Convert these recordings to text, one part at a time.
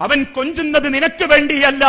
അവൻ കൊഞ്ചുന്നത് നിനക്ക് വേണ്ടിയല്ല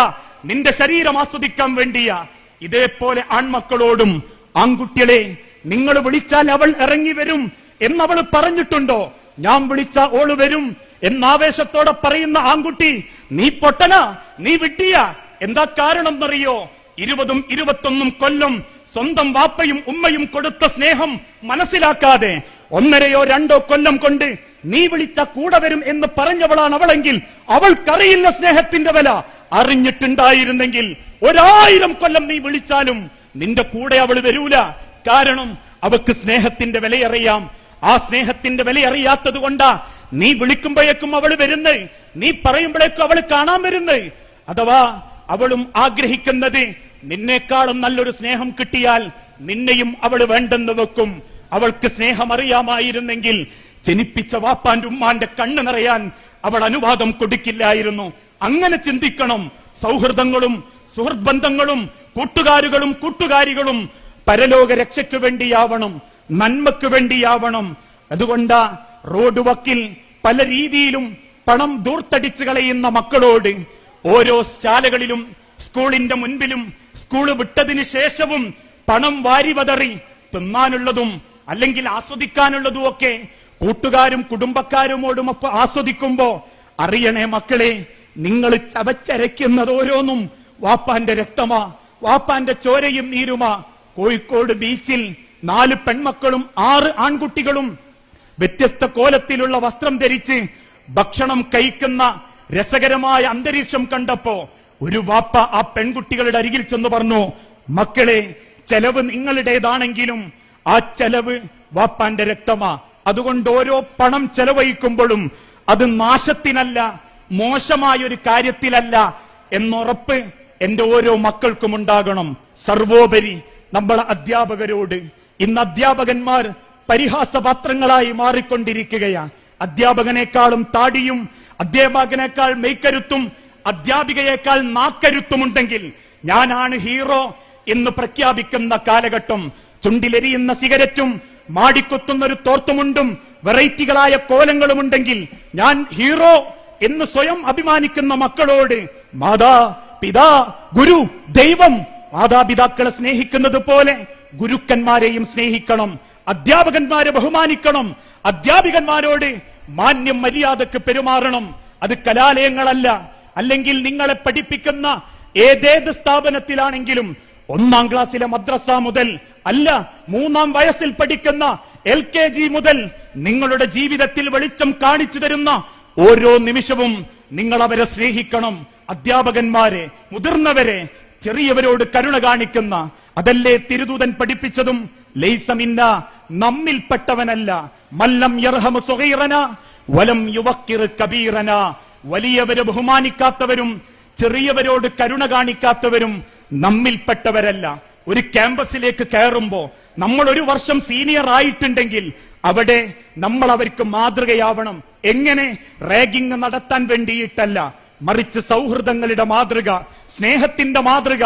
നിന്റെ ശരീരം ആസ്വദിക്കാൻ വേണ്ടിയാ. ഇതേപോലെ ആൺമക്കളോടും ആൺകുട്ടികളെ നിങ്ങൾ വിളിച്ചാൽ അവൾ ഇറങ്ങി വരും എന്നവൾ പറഞ്ഞിട്ടുണ്ടോ? ഞാൻ വിളിച്ച ഓൾ വരും എന്നാവേശത്തോടെ പറയുന്ന ആൺകുട്ടി നീ പൊട്ടന നീ വിട്ടിയ എന്താ കാരണം എന്നറിയോ? ഇരുപതും ഇരുപത്തൊന്നും കൊല്ലം സ്വന്തം വാപ്പയും ഉമ്മയും കൊടുത്ത സ്നേഹം മനസ്സിലാക്കാതെ ഒന്നരയോ രണ്ടോ കൊല്ലം കൊണ്ട് നീ വിളിച്ച കൂടെ വരും എന്ന് പറഞ്ഞവളാണ് അവളെങ്കിൽ അവൾക്കറിയില്ല സ്നേഹത്തിന്റെ വില. അറിഞ്ഞിട്ടുണ്ടായിരുന്നെങ്കിൽ ഒരായിരം കൊല്ലം നീ വിളിച്ചാലും നിന്റെ കൂടെ അവൾ വരൂല. കാരണം അവക്ക് സ്നേഹത്തിന്റെ വിലയറിയാം. ആ സ്നേഹത്തിന്റെ വിലയറിയാത്തത് കൊണ്ടാ നീ വിളിക്കുമ്പോഴേക്കും അവൾ വരുന്നത് നീ പറയുമ്പോഴേക്കും അവൾ കാണാൻ വരുന്നേ. അഥവാ അവളും ആഗ്രഹിക്കുന്നത് നിന്നേക്കാളും നല്ലൊരു സ്നേഹം കിട്ടിയാൽ നിന്നെയും അവൾ വേണ്ടെന്ന് വെക്കും. അവൾക്ക് സ്നേഹം അറിയാമായിരുന്നെങ്കിൽ ജനിപ്പിച്ച വാപ്പാന്റെ ഉമ്മാന്റെ കണ്ണ് നിറയാൻ അവൾ അനുവാദം കൊടുക്കില്ലായിരുന്നു. അങ്ങനെ ചിന്തിക്കണം. സൗഹൃദങ്ങളും സുഹൃത് ബന്ധങ്ങളും കൂട്ടുകാരുകളും കൂട്ടുകാരികളും പരലോക രക്ഷയ്ക്ക് വേണ്ടിയാവണം. നന്മക്ക് വേണ്ടിയാവണം. അതുകൊണ്ടാ റോഡ് വക്കിൽ പല രീതിയിലും പണം ദൂർത്തടിച്ചു കളയുന്ന മക്കളോട് ഓരോ ശാലകളിലും സ്കൂളിന്റെ മുൻപിലും സ്കൂൾ വിട്ടതിന് ശേഷവും പണം വാരി വതറി തിന്നാനുള്ളതും അല്ലെങ്കിൽ ആസ്വദിക്കാനുള്ളതും ഒക്കെ കൂട്ടുകാരും കുടുംബക്കാരുമോടും ഒപ്പം ആസ്വദിക്കുമ്പോ അറിയണേ മക്കളെ നിങ്ങൾ ചവച്ചരയ്ക്കുന്നത് ഓരോന്നും വാപ്പാന്റെ രക്തമാ വാപ്പാന്റെ ചോരയും നീരുമാ. കോഴിക്കോട് ബീച്ചിൽ നാല് പെൺമക്കളും ആറ് ആൺകുട്ടികളും വ്യത്യസ്ത കോലത്തിലുള്ള വസ്ത്രം ധരിച്ച് ഭക്ഷണം കഴിക്കുന്ന രസകരമായ അന്തരീക്ഷം കണ്ടപ്പോ ഒരു വാപ്പ ആ പെൺകുട്ടികളുടെ അരികിൽ ചെന്ന് പറഞ്ഞു മക്കളെ ചെലവ് നിങ്ങളുടേതാണെങ്കിലും ആ ചെലവ് വാപ്പാന്റെ രക്തമാ. അതുകൊണ്ട് ഓരോ പണം ചെലവഴിക്കുമ്പോഴും അത് നാശത്തിനല്ല മോശമായ ഒരു കാര്യത്തിലല്ല എന്നുറപ്പ് എന്റെ ഓരോ മക്കൾക്കും ഉണ്ടാകണം. സർവോപരി നമ്മളെ അധ്യാപകരോട്. ഇന്ന് അധ്യാപകന്മാർ പരിഹാസപാത്രങ്ങളായി മാറിക്കൊണ്ടിരിക്കുകയാണ് അധ്യാപകനേക്കാളും താടിയും അധ്യാപകനേക്കാൾ മെയ്ക്കരുത്തും അധ്യാപികയേക്കാൾ നാക്കരുത്തുമുണ്ടെങ്കിൽ ഞാനാണ് ഹീറോ എന്ന് പ്രഖ്യാപിക്കുന്ന കാലഘട്ടം. ചുണ്ടിലെരിയുന്ന സിഗരറ്റും മാടിക്കൊത്തുന്ന ഒരു തോർത്തുമുണ്ടും വെറൈറ്റികളായ കോലങ്ങളുമുണ്ടെങ്കിൽ ഞാൻ ഹീറോ എന്ന് സ്വയം അഭിമാനിക്കുന്ന മക്കളോട് മാതാ പിതാ ഗുരു ദൈവം. മാതാപിതാക്കളെ സ്നേഹിക്കുന്നത് പോലെ ഗുരുക്കന്മാരെയും സ്നേഹിക്കണം അധ്യാപകന്മാരെ ബഹുമാനിക്കണം അധ്യാപികന്മാരോട് മാന്യം മര്യാദയ്ക്ക് പെരുമാറണം. അത് കലാലയങ്ങളല്ല. അല്ലെങ്കിൽ നിങ്ങളെ പഠിപ്പിക്കുന്ന ഏതേത് സ്ഥാപനത്തിലാണെങ്കിലും ഒന്നാം ക്ലാസ്സിലെ മദ്രസ മുതൽ അല്ല മൂന്നാം വയസ്സിൽ പഠിക്കുന്ന എൽ കെ ജി മുതൽ നിങ്ങളുടെ ജീവിതത്തിൽ വെളിച്ചം കാണിച്ചു തരുന്ന ഓരോ നിമിഷവും നിങ്ങൾ അവരെ സ്നേഹിക്കണം. അധ്യാപകന്മാരെ മുതിർന്നവരെ ചെറിയവരോട് കരുണ കാണിക്കുന്ന അതല്ലേ തിരുദൂതൻ പഠിപ്പിച്ചതും? ലൈസമിന്ന നമ്മിൽപ്പെട്ടവനല്ല മല്ലം യർഹമ വലം യുവക്കിർ കബീറന. വലിയവരെ ബഹുമാനിക്കാത്തവരും ചെറിയവരോട് കരുണ കാണിക്കാത്തവരും നമ്മിൽപ്പെട്ടവരല്ല ഒരു ക്യാമ്പസിലേക്ക് കയറുമ്പോ നമ്മൾ ഒരു വർഷം സീനിയർ ആയിട്ടുണ്ടെങ്കിൽ അവിടെ നമ്മൾ അവർക്ക് മാതൃകയാവണം. എങ്ങനെ? റാഗിംഗ് നടത്താൻ വേണ്ടിയിട്ടല്ല. മറിച്ച് സൗഹൃദങ്ങളുടെ മാതൃക സ്നേഹത്തിന്റെ മാതൃക.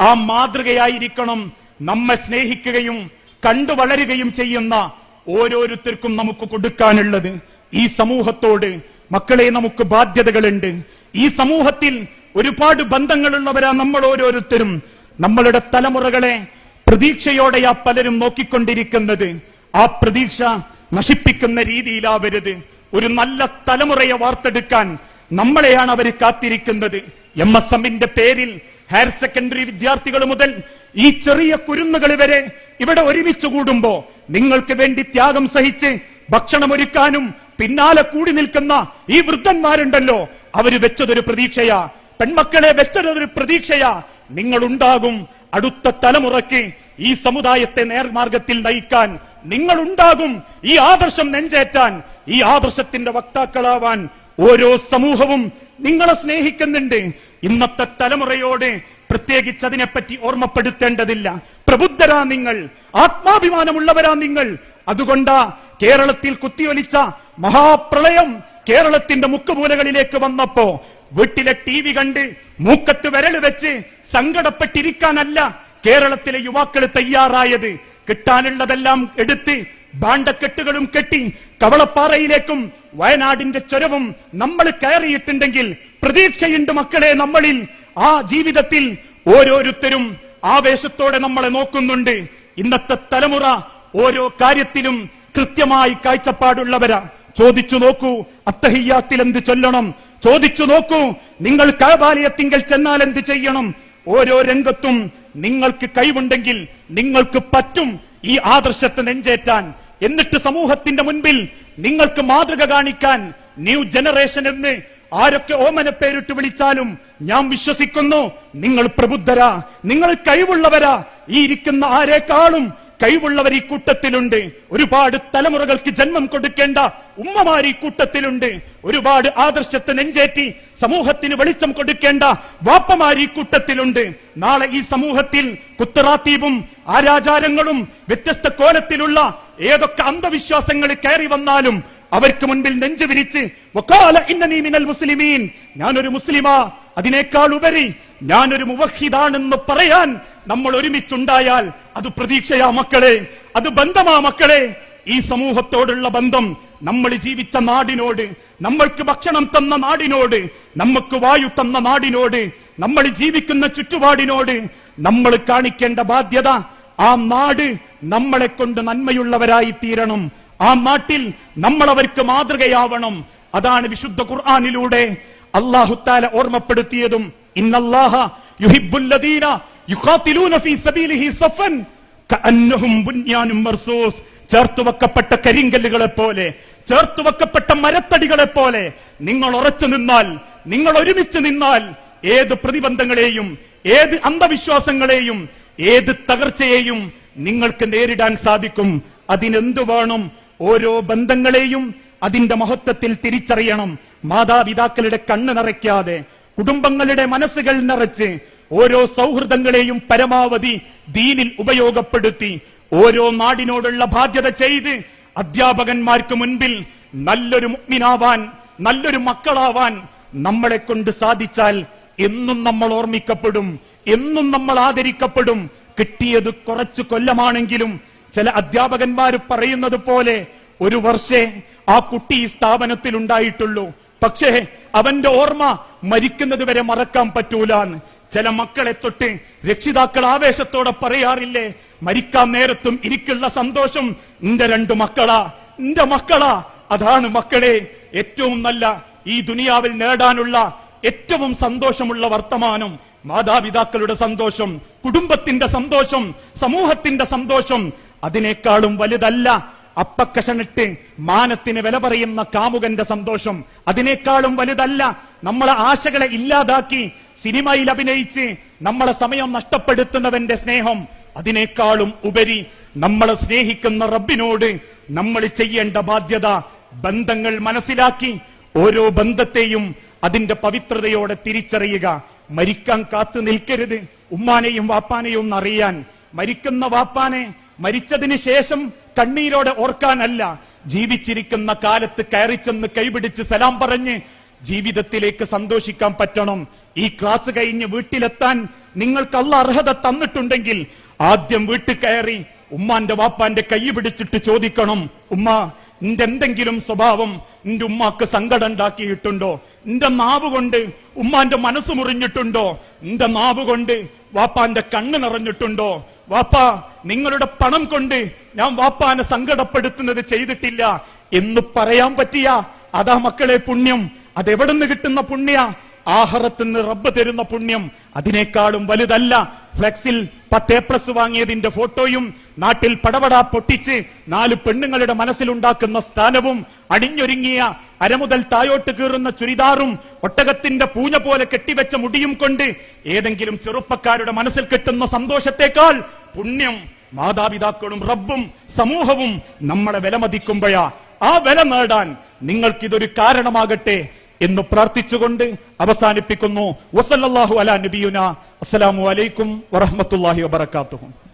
ആ മാതൃകയായിരിക്കണം നമ്മെ സ്നേഹിക്കുകയും കണ്ടു വളരുകയും ചെയ്യുന്ന ഓരോരുത്തർക്കും നമുക്ക് കൊടുക്കാനുള്ളത്. ഈ സമൂഹത്തോട് മക്കളെ നമുക്ക് ബാധ്യതകളുണ്ട്. ഈ സമൂഹത്തിൽ ഒരുപാട് ബന്ധങ്ങളുള്ളവരാ നമ്മൾ ഓരോരുത്തരും. നമ്മളുടെ തലമുറകളെ പ്രതീക്ഷയോടെയാ പലരും നോക്കിക്കൊണ്ടിരിക്കുന്നത്. ആ പ്രതീക്ഷ നശിപ്പിക്കുന്ന രീതിയിലാവരുത്. ഒരു നല്ല തലമുറയെ വാർത്തെടുക്കാൻ നമ്മളെയാണ് അവർ കാത്തിരിക്കുന്നത്. എം എസ് എമ്മിന്റെ പേരിൽ ഹയർ സെക്കൻഡറി വിദ്യാർത്ഥികൾ മുതൽ ഈ ചെറിയ കുരുന്നുകൾ വരെ ഇവിടെ ഒരുമിച്ച് കൂടുമ്പോ നിങ്ങൾക്ക് വേണ്ടി ത്യാഗം സഹിച്ച് ഭക്ഷണമൊരുക്കാനും പിന്നാലെ കൂടി നിൽക്കുന്ന ഈ വൃദ്ധന്മാരുണ്ടല്ലോ. അവർ വെച്ചതൊരു പ്രതീക്ഷയാ. പെൺമക്കളെ വെച്ചതൊരു പ്രതീക്ഷയാ. നിങ്ങൾ ഉണ്ടാകും അടുത്ത തലമുറയ്ക്ക് ഈ സമുദായത്തെ നേർമാർഗത്തിൽ നയിക്കാൻ നിങ്ങളുണ്ടാകും ഈ ആദർശം നെഞ്ചേറ്റാൻ ഈ ആദർശത്തിന്റെ വക്താക്കളാവാൻ ഓരോ സമൂഹവും നിങ്ങളെ സ്നേഹിക്കുന്നുണ്ട്. ഇന്നത്തെ തലമുറയോട് പ്രത്യേകിച്ച് അതിനെപ്പറ്റി ഓർമ്മപ്പെടുത്തേണ്ടതില്ല. പ്രബുദ്ധരാ നിങ്ങൾ ആത്മാഭിമാനമുള്ളവരാ നിങ്ങൾ. അതുകൊണ്ടാ കേരളത്തിൽ കുത്തിയൊലിച്ച മഹാപ്രളയം കേരളത്തിന്റെ മുക്കുമൂലകളിലേക്ക് വന്നപ്പോ വീട്ടിലെ ടി വി കണ്ട് മൂക്കത്ത് വിരൽ വെച്ച് സങ്കടപ്പെട്ടിരിക്കാനല്ല കേരളത്തിലെ യുവാക്കൾ തയ്യാറായത്. കിട്ടാനുള്ളതെല്ലാം എടുത്ത് ഭാണ്ഡക്കെട്ടുകളും കെട്ടി കവളപ്പാറയിലേക്കും വയനാടിന്റെ ചുരവും നമ്മൾ കയറിയിട്ടുണ്ടെങ്കിൽ പ്രതീക്ഷയുണ്ട് മക്കളെ നമ്മളിൽ. ആ ജീവിതത്തിൽ ഓരോരുത്തരും ആവേശത്തോടെ നമ്മളെ നോക്കുന്നുണ്ട്. ഇന്നത്തെ തലമുറ ഓരോ കാര്യത്തിലും കൃത്യമായി കാഴ്ചപ്പാടുള്ളവരാ. ചോദിച്ചു നോക്കൂ അത്തഹിയാത്തിൽ എന്ത് ചൊല്ലണം? ചോദിച്ചു നോക്കൂ നിങ്ങൾ കഴബാലയത്തിങ്കൽ ചെന്നാൽ എന്ത് ചെയ്യണം? ഓരോ രംഗത്തും നിങ്ങൾക്ക് കഴിവുണ്ടെങ്കിൽ നിങ്ങൾക്ക് പറ്റും ഈ ആദർശത്തെ നെഞ്ചേറ്റാൻ. എന്നിട്ട് സമൂഹത്തിന്റെ മുൻപിൽ നിങ്ങൾക്ക് മാതൃക കാണിക്കാൻ ന്യൂ ജനറേഷൻ എന്ന് ആരൊക്കെ ഓമന പേരിട്ട് വിളിച്ചാലും ഞാൻ വിശ്വസിക്കുന്നു നിങ്ങൾ പ്രബുദ്ധരാ നിങ്ങൾ കഴിവുള്ളവരാ ഈ ഇരിക്കുന്ന ആരെക്കാളും കഴിവുള്ളവർ ഈ കൂട്ടത്തിലുണ്ട്. ഒരുപാട് തലമുറകൾക്ക് ജന്മം കൊടുക്കേണ്ട ഉമ്മമാർ ഈ കൂട്ടത്തിലുണ്ട്. ഒരുപാട് ആദർശത്തെ നെഞ്ചേറ്റി സമൂഹത്തിന് വെളിച്ചം കൊടുക്കേണ്ട വാപ്പമാർ ഈ കൂട്ടത്തിലുണ്ട്. നാളെ ഈ സമൂഹത്തിൽ കുത്തറാത്തീപും ആരാചാരങ്ങളും വ്യത്യസ്ത കോലത്തിലുള്ള ഏതൊക്കെ അന്ധവിശ്വാസങ്ങൾ കയറി വന്നാലും അവർക്ക് മുൻപിൽ നെഞ്ചു വിരിച്ച് മിനൽ മുസ്ലിമീൻ. ഞാനൊരു മുസ്ലിമാ അതിനേക്കാൾ ഉപരി ഞാനൊരു മുവഹിദാണെന്ന് പറയാൻ നമ്മൾ ഒരുമിച്ചുണ്ടായാൽ അത് പ്രതീക്ഷയാ മക്കളെ അത് ബന്ധമാ മക്കളെ. ഈ സമൂഹത്തോടുള്ള ബന്ധം നമ്മൾ ജീവിച്ച നാടിനോട് നമ്മൾക്ക് ഭക്ഷണം തന്ന നാടിനോട് നമുക്ക് വായു തന്ന നാടിനോട് നമ്മൾ ജീവിക്കുന്ന ചുറ്റുപാടിനോട് നമ്മൾ കാണിക്കേണ്ട ബാധ്യത ആ നാട് നമ്മളെ കൊണ്ട് നന്മയുള്ളവരായി തീരണം. ആ നാട്ടിൽ നമ്മൾ അവർക്ക് മാതൃകയാവണം. അതാണ് വിശുദ്ധ ഖുർആാനിലൂടെ അള്ളാഹുത്താല ഓർമ്മപ്പെടുത്തിയതും. ഇന്നല്ലാഹ യുഹിബ്ബുല്ലദീന യുഖാതിലൂന ഫീ സബീലിഹി സഫൻ കഅന്നഹും ബുന്യാനും മർസൂസ് ചേർത്തു വെക്കപ്പെട്ട കരിങ്കല്ലുകളെ പോലെ ചേർത്തു വെക്കപ്പെട്ട മരത്തടികളെ പോലെ നിങ്ങൾ ഉറച്ചു നിന്നാൽ നിങ്ങൾ ഒരുമിച്ച് നിന്നാൽ ഏത് പ്രതിബന്ധങ്ങളെയും ഏത് അന്ധവിശ്വാസങ്ങളെയും ഏത് തകർച്ചയെയും നിങ്ങൾക്ക് നേരിടാൻ സാധിക്കും. അതിനെന്തു വേണം? ഓരോ ബന്ധങ്ങളെയും അതിന്റെ മഹത്വത്തിൽ തിരിച്ചറിയണം. മാതാപിതാക്കളുടെ കണ്ണ് നിറയ്ക്കാതെ കുടുംബങ്ങളുടെ മനസ്സുകൾ നിറച്ച് ഓരോ സൗഹൃദങ്ങളെയും പരമാവധി ദീനിൽ ഉപയോഗപ്പെടുത്തി ഓരോ നാടിനോടുള്ള ബാധ്യത ചെയ്ത് അധ്യാപകന്മാർക്ക് മുൻപിൽ നല്ലൊരു മുഗ്മിനാവാൻ നല്ലൊരു മക്കളാവാൻ നമ്മളെ കൊണ്ട് സാധിച്ചാൽ എന്നും നമ്മൾ ഓർമ്മിക്കപ്പെടും എന്നും നമ്മൾ ആദരിക്കപ്പെടും. കിട്ടിയത് കുറച്ചു കൊല്ലമാണെങ്കിലും ചില അധ്യാപകന്മാർ പറയുന്നത് പോലെ ഒരു വർഷേ ആ കുട്ടി ഈ സ്ഥാപനത്തിൽ ഉണ്ടായിട്ടുള്ളൂ പക്ഷേ അവന്റെ ഓർമ്മ മരിക്കുന്നത് വരെ മറക്കാൻ പറ്റൂലെന്ന്. ചില മക്കളെ തൊട്ട് രക്ഷിതാക്കൾ ആവേശത്തോടെ പറയാറില്ലേ? മരിക്കാൻ നേരത്തും ഇരിക്കുള്ള സന്തോഷം നിന്റെ രണ്ടു മക്കളാ നിന്റെ മക്കളാ. അതാണ് മക്കളെ ഏറ്റവും നല്ല ഈ ദുനിയാവിൽ നേടാനുള്ള ഏറ്റവും സന്തോഷമുള്ള വർത്തമാനം. മാതാപിതാക്കളുടെ സന്തോഷം കുടുംബത്തിന്റെ സന്തോഷം സമൂഹത്തിന്റെ സന്തോഷം അതിനേക്കാളും വലുതല്ല അപ്പക്കഷണിട്ട് മാനത്തിന് വില പറയുന്ന കാമുകന്റെ സന്തോഷം അതിനേക്കാളും വലുതല്ല. നമ്മളെ ആശകളെ ഇല്ലാതാക്കി സിനിമയിൽ അഭിനയിച്ച് നമ്മളെ സമയം നഷ്ടപ്പെടുത്തുന്നവന്റെ സ്നേഹം അതിനേക്കാളും ഉപരി നമ്മളെ സ്നേഹിക്കുന്ന റബ്ബിനോട് നമ്മൾ ചെയ്യേണ്ട ബാധ്യത ബന്ധങ്ങൾ മനസ്സിലാക്കി ഓരോ ബന്ധത്തെയും അതിന്റെ പവിത്രതയോടെ തിരിച്ചറിയുക. മരിക്കാൻ കാത്തു നിൽക്കരുത്. ഉമ്മാനെയും വാപ്പാനെയും അറിയാൻ. മരിക്കുന്ന വാപ്പാനെ മരിച്ചതിന് ശേഷം കണ്ണീരോടെ ഓർക്കാനല്ല. ജീവിച്ചിരിക്കുന്ന കാലത്ത് കയറിച്ചെന്ന് കൈപിടിച്ച് സലാം പറഞ്ഞ് ജീവിതത്തിലേക്ക് സന്തോഷിക്കാൻ പറ്റണം. ഈ ക്ലാസ് കഴിഞ്ഞ് വീട്ടിലെത്താൻ നിങ്ങൾക്ക് അല്ല അർഹത തന്നിട്ടുണ്ടെങ്കിൽ ആദ്യം വീട്ടിൽ കയറി ഉമ്മാന്റെ വാപ്പാന്റെ കൈ പിടിച്ചിട്ട് ചോദിക്കണം ഉമ്മ നിന്റെ എന്തെങ്കിലും സ്വഭാവം നിന്റെ ഉമ്മാക്ക് സങ്കടം ഉണ്ടാക്കിയിട്ടുണ്ടോ? നിന്റെ നാവ് കൊണ്ട് ഉമ്മാന്റെ മനസ്സ് മുറിഞ്ഞിട്ടുണ്ടോ? നിന്റെ നാവ് കൊണ്ട് വാപ്പാന്റെ കണ്ണ് നിറഞ്ഞിട്ടുണ്ടോ? വാപ്പ നിങ്ങളുടെ പണം കൊണ്ട് ഞാൻ വാപ്പാനെ സങ്കടപ്പെടുത്തുന്നത് ചെയ്തിട്ടില്ല. എന്ന് പറയാൻ പറ്റിയ അതാ മക്കളെ പുണ്യം. അതെവിടുന്ന് കിട്ടുന്ന പുണ്യ? ആഹറത്തുനിന്ന് റബ്ബ് തരുന്ന പുണ്യം. അതിനേക്കാളും വലുതല്ല. ഫ്ലെക്സിൽ പത്ത് എ പ്ലസ് വാങ്ങിയതിന്റെ ഫോട്ടോയും നാട്ടിൽ പടപട പൊട്ടിച്ച് നാല് പെണ്ണുങ്ങളുടെ മനസ്സിലുണ്ടാക്കുന്ന സ്ഥാനവും അണിഞ്ഞൊരുങ്ങിയ അരമുതൽ തായോട്ട് കീറുന്ന ചുരിദാറും ഒട്ടകത്തിന്റെ പൂഞ്ഞ പോലെ കെട്ടിവെച്ച മുടിയും കൊണ്ട് ഏതെങ്കിലും ചെറുപ്പക്കാരുടെ മനസ്സിൽ കിട്ടുന്ന സന്തോഷത്തെക്കാൾ പുണ്യം. മാതാപിതാക്കളും റബ്ബും സമൂഹവും നമ്മളെ വിലമതിക്കുമ്പോഴാ ആ വില നേടാൻ നിങ്ങൾക്കിതൊരു കാരണമാകട്ടെ എന്ന് പ്രാർത്ഥിച്ചുകൊണ്ട് അവസാനിപ്പിക്കുന്നു. വസല്ലാഹു അലാ നബിയുന. അസ്സലാമു അലൈക്കും വറഹമത്തല്ലാഹി വബർക്കാത്തുഹു